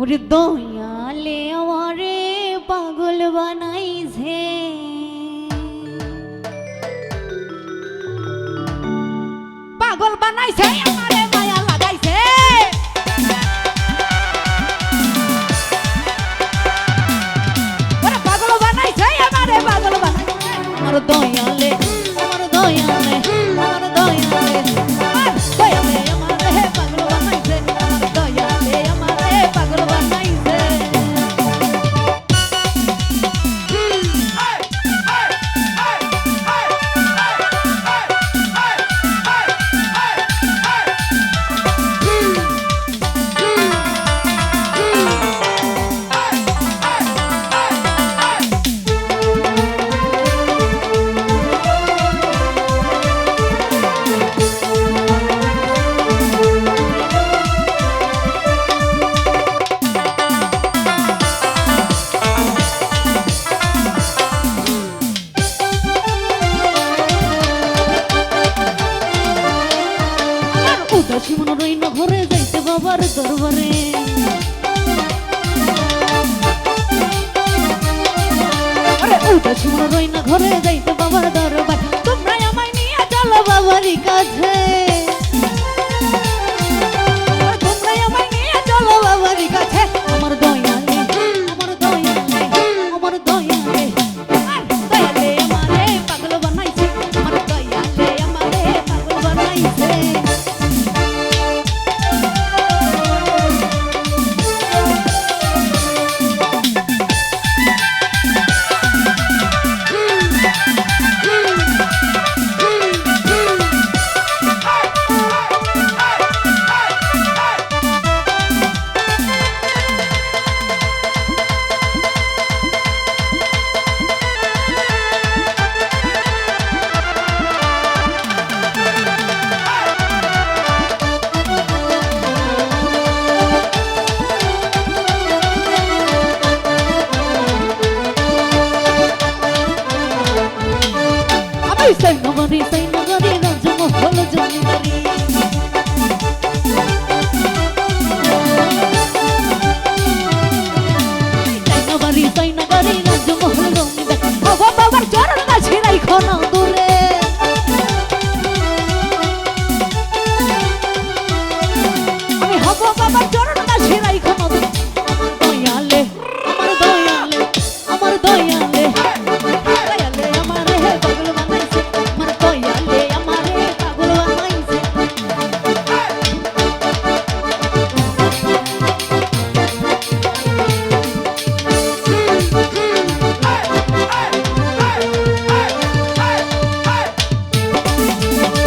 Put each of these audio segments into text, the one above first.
ওরে দয়ালে আমারে পাগল বানাইছে পাগল বানাইছে আমারে মায়া লাগাইছে। ওরে পাগল বানাইছে আমারে পাগল বানাইছে। আমার দয়ালে উদাসী মন রইন ঘরে যাইতে বাবার দরবারে। উদাসী মন রইন ঘরে যাইতে বাবার দরবার। তোমরা আমায় নিয়ে চলো বাবারই কাছে। সেই নগরী সেই নগরী রাজমহল জমিদারি নগরী, সেই নগরী, রাজমহল জমিদারি বাবা বাবার চরণ গাছে রাইখো না দূরে। আমি হব বাবার চরণ গাছে রাইখো না দূরে। দয়ালে, আমার দয়ালে আমার দয়ালে।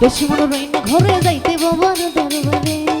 বেশি মনোরঞ্জন ঘরে যাইতে বাবার দরবারে